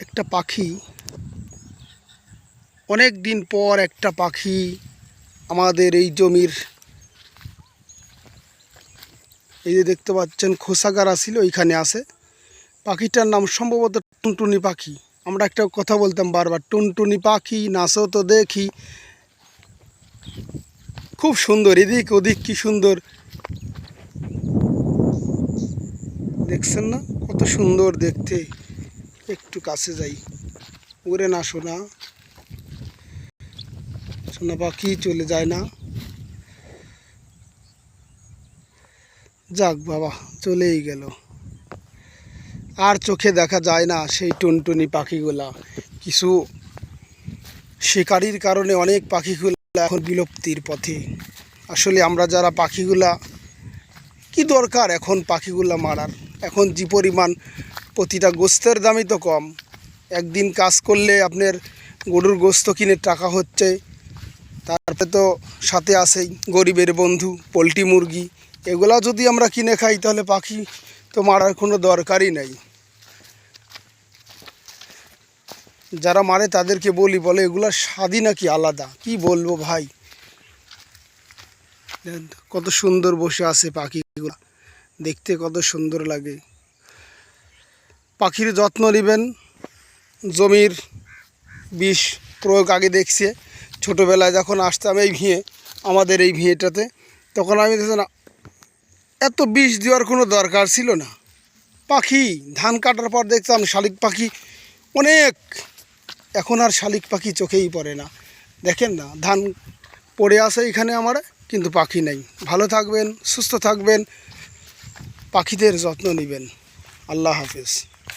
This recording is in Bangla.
একটা পাখি। অনেক দিন পর একটা পাখি আমাদের এই জমির এই যে দেখতে পাচ্ছেন খোসাগার ছিল ওইখানে আছে। পাখিটার নাম সম্ভবত টুনটুনি পাখি। আমরা একটা কথা বলতাম বারবার, টুনটুনি পাখি, নাচো তো দেখি। খুব সুন্দর, এদিক ওদিক কি সুন্দর। দেখছেন না? কত সুন্দর দেখতে। একটু কাছে যাই। উড়ে না শোনা সোনা পাখি চলে যায় না। যাক বাবা, চলেই গেল। আর চোখে দেখা যায় না সেই টুনটুনি পাখিগুলা। কিছু শিকারির কারণে অনেক পাখিগুলো এখন বিলুপ্তির পথে। আসলে আমরা যারা পাখিগুলা, কি দরকার এখন পাখিগুলা মারার? এখন যে পরিমাণ প্রতিটা গোস্তের দামই তো কম। একদিন কাজ করলে আপনার গরুর গোস্ত কিনে টাকা হচ্ছে। তারপরে তো সাথে আছেই গরিবের বন্ধু, পোলট্রি মুরগি। এগুলা যদি আমরা কিনে খাই, তাহলে পাখি তো মারার কোনো দরকারই নাই। যারা মারে, তাদেরকে বলি, বলে এগুলা স্বাদই নাকি আলাদা? কি বলব ভাই? কত সুন্দর বসে আছে পাখিগুলো। দেখতে কত সুন্দর লাগে। পাখির যত্ন নেবেন। জমির বিষ প্রয়োগ আগে দেখছে। ছোটোবেলায় যখন আসতাম এই ভিঁয়ে, আমাদের এই ভিঁয়েটাতে, তখন আমি না, এত বিষ দেওয়ার কোনো দরকার ছিল না। পাখি, ধান কাটার পর দেখতাম শালিক পাখি অনেক। এখন আর শালিক পাখি চোখেই পড়ে না। দেখেন না, ধান পড়ে আসে এখানে আমার, কিন্তু পাখি নেই। ভালো থাকবেন, সুস্থ থাকবেন, পাখিদের যত্ন নেবেন। আল্লাহ হাফেজ।